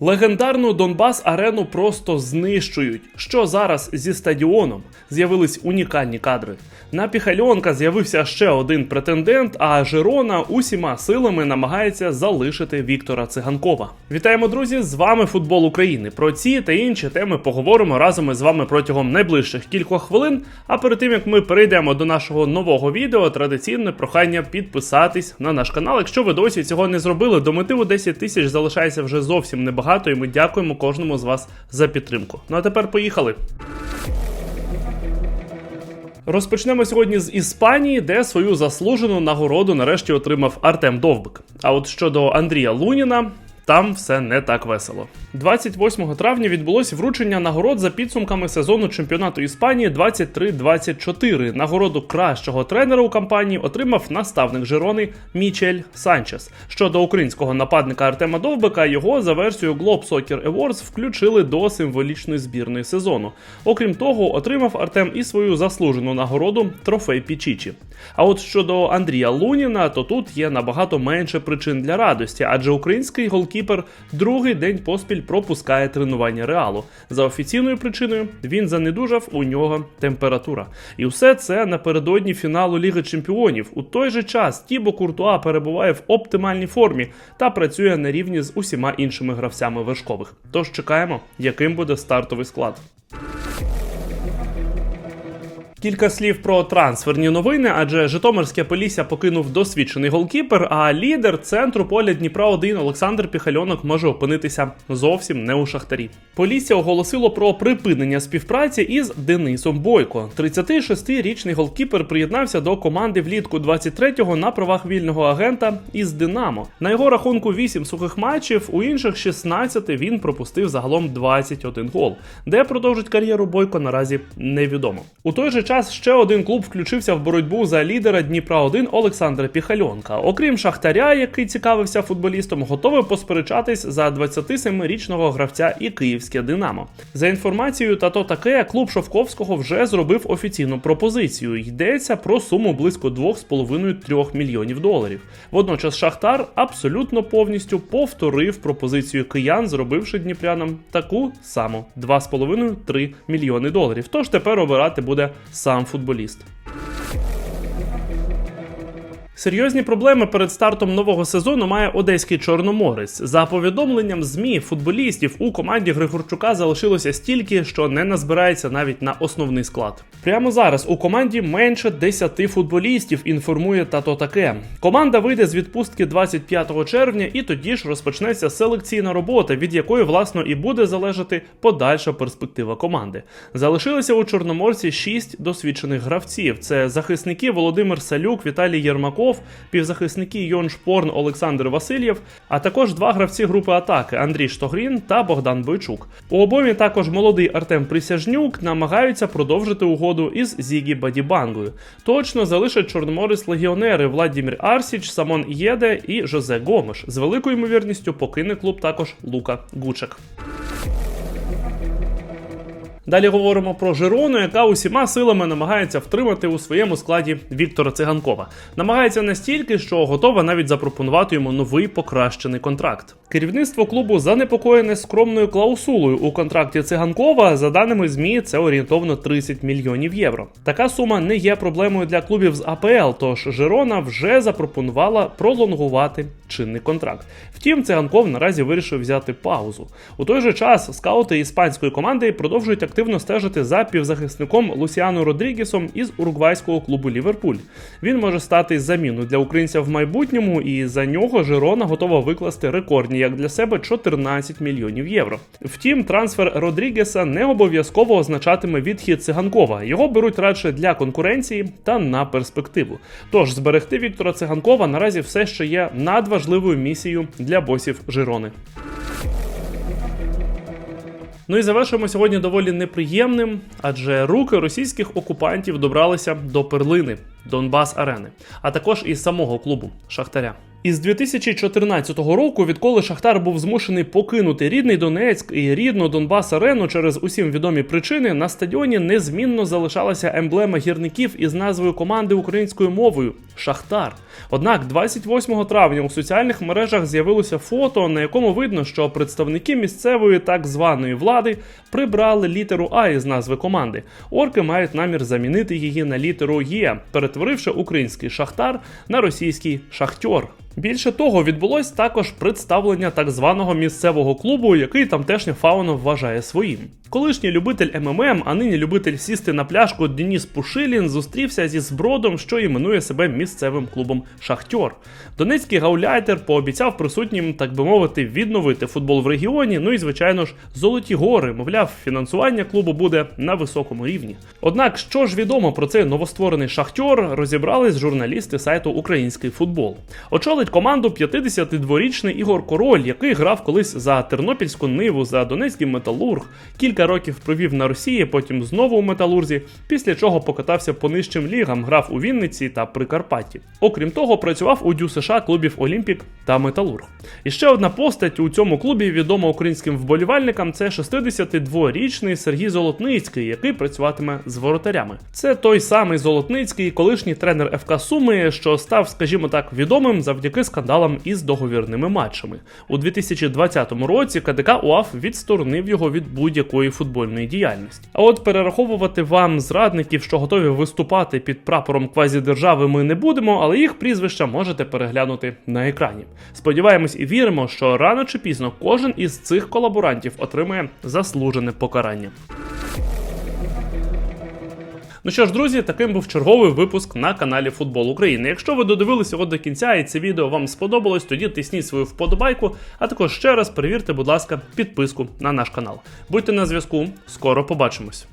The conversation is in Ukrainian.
Легендарну Донбас арену просто знищують. Що зараз зі стадіоном? З'явились унікальні кадри. На Піхальонка з'явився ще один претендент, а Жирона усіма силами намагається залишити Віктора Циганкова. Вітаємо, друзі! З вами футбол України. Про ці та інші теми поговоримо разом із вами протягом найближчих кількох хвилин. А перед тим як ми перейдемо до нашого нового відео, традиційне прохання підписатись на наш канал. Якщо ви досі цього не зробили, до мотиву 10 тисяч залишається вже зовсім небагато, і ми дякуємо кожному з вас за підтримку. Ну а тепер поїхали. Розпочнемо сьогодні з Іспанії, де свою заслужену нагороду нарешті отримав Артем Довбик. А от щодо Андрія Луніна. Там все не так весело. 28 травня відбулося вручення нагород за підсумками сезону чемпіонату Іспанії 23-24. Нагороду кращого тренера у кампанії отримав наставник Жирони Мічель Санчес. Щодо українського нападника Артема Довбика, його за версією Globe Soccer Awards включили до символічної збірної сезону. Окрім того, отримав Артем і свою заслужену нагороду трофей Пічічі. А от щодо Андрія Луніна, то тут є набагато менше причин для радості, адже український голкіпер другий день поспіль пропускає тренування реалу. За офіційною причиною він занедужав, у нього температура. І все це напередодні фіналу Ліги Чемпіонів. У той же час Тібо Куртуа перебуває в оптимальній формі та працює на рівні з усіма іншими гравцями вершкових. Тож чекаємо, яким буде стартовий склад. Кілька слів про трансферні новини, адже Житомирське Полісся покинув досвідчений голкіпер, а лідер центру поля Дніпра 1 Олександр Піхальонок може опинитися зовсім не у шахтарі. Полісся оголосило про припинення співпраці із Денисом Бойко. 36-річний голкіпер приєднався до команди влітку 23-го на правах вільного агента із Динамо. На його рахунку 8 сухих матчів, у інших 16 він пропустив загалом 21 гол. Де продовжить кар'єру Бойко наразі невідомо. У той же час ще один клуб включився в боротьбу за лідера Дніпра 1 Олександра Піхальонка. Окрім Шахтаря, який цікавився футболістом, готовий посперечатись за 27-річного гравця і київське Динамо. За інформацією та то таке, клуб Шовковського вже зробив офіційну пропозицію. Йдеться про суму близько 2,5-3 мільйонів доларів. Водночас Шахтар абсолютно повністю повторив пропозицію киян, зробивши дніпрянам таку саму 2,5-3 мільйони доларів. Тож тепер обирати буде сам футболіст. Серйозні проблеми перед стартом нового сезону має одеський чорноморець. За повідомленням змі футболістів у команді Григорчука залишилося стільки, що не назбирається навіть на основний склад. Прямо зараз у команді менше 10 футболістів. Інформує тато таке. Команда вийде з відпустки 25 червня, і тоді ж розпочнеться селекційна робота, від якої власно і буде залежати подальша перспектива команди. Залишилися у чорноморці 6 досвідчених гравців: це захисники Володимир Салюк, Віталій Єрмаков півзахисники Йон Шпорн Олександр Васильєв, а також два гравці групи атаки Андрій Штогрін та Богдан Бойчук. У обомі також молодий Артем Присяжнюк намагаються продовжити угоду із Зігі Бадібангою. Точно залишать чорноморець легіонери Владімір Арсіч, Самон Єде і Жозе Гомеш. З великою ймовірністю покине клуб також Лука Гучек. Далі говоримо про Жирону, яка усіма силами намагається втримати у своєму складі Віктора Циганкова. Намагається настільки, що готова навіть запропонувати йому новий покращений контракт. Керівництво клубу занепокоєне скромною клаусулою у контракті циганкова. За даними змі, це орієнтовно 30 мільйонів євро. Така сума не є проблемою для клубів з АПЛ, тож Жирона вже запропонувала пролонгувати чинний контракт. Втім, циганков наразі вирішив взяти паузу. У той же час скаути іспанської команди продовжують активно стежити за півзахисником Лусіану Родрігесом із уругвайського клубу Ліверпуль. Він може стати заміною для українця в майбутньому, і за нього Жирона готова викласти рекордні як для себе 14 мільйонів євро. Втім, трансфер Родрігеса не обов'язково означатиме відхід циганкова. Його беруть радше для конкуренції та на перспективу. Тож зберегти Віктора Циганкова наразі все ще є надважливою місією для босів Жирони. Ну і завершуємо сьогодні доволі неприємним, адже руки російських окупантів добралися до перлини Донбас Арени, а також і самого клубу Шахтаря. Із 2014 року, відколи Шахтар був змушений покинути рідний Донецьк і рідну Донбас Арену через усім відомі причини, на стадіоні незмінно залишалася емблема гірників із назвою команди українською мовою Шахтар. Однак 28 травня у соціальних мережах з'явилося фото, на якому видно, що представники місцевої так званої влади прибрали літеру А із назви команди. Орки мають намір замінити її на літеру Є, перетворивши український шахтар на російський шахтьор. Більше того, відбулось також представлення так званого місцевого клубу, який тамтешня фауна вважає своїм. Колишній любитель МММ, а нині любитель сісти на пляшку Деніс Пушилін зустрівся зі збродом, що іменує себе місцевим клубом Шахтьор. Донецький гауляйтер пообіцяв присутнім, так би мовити, відновити футбол в регіоні. Ну і звичайно ж, золоті гори. Мовляв, фінансування клубу буде на високому рівні. Однак, що ж відомо про цей новостворений шахтьор, розібрались журналісти сайту Український футбол. Очолить команду 52-річний Ігор Король, який грав колись за Тернопільську ниву, за Донецький металург. Кілька років провів на Росії, потім знову у металурзі, після чого покатався по нижчим лігам, грав у Вінниці та Прикарпатті. Окрім того, працював у Дю США клубів Олімпік та Металург. І ще одна постать у цьому клубі відома українським вболівальникам. Це 62-річний Сергій Золотницький, який працюватиме з воротарями. Це той самий Золотницький, колишній тренер ФК Суми, що став, скажімо так, відомим завдяки скандалам із договірними матчами. У 2020 році КДК УАФ відсторонив його від будь-якої футбольної діяльності. А от перераховувати вам зрадників, що готові виступати під прапором квазідержави, ми не будемо, але їх прізвища можете переглянути на екрані. Сподіваємось і віримо, що рано чи пізно кожен із цих колаборантів отримає заслужене покарання. Ну що ж, друзі, таким був черговий випуск на каналі Футбол України. Якщо ви додивилися його до кінця і це відео вам сподобалось, тоді тисніть свою вподобайку, а також ще раз перевірте, будь ласка, підписку на наш канал. Будьте на зв'язку, скоро побачимось.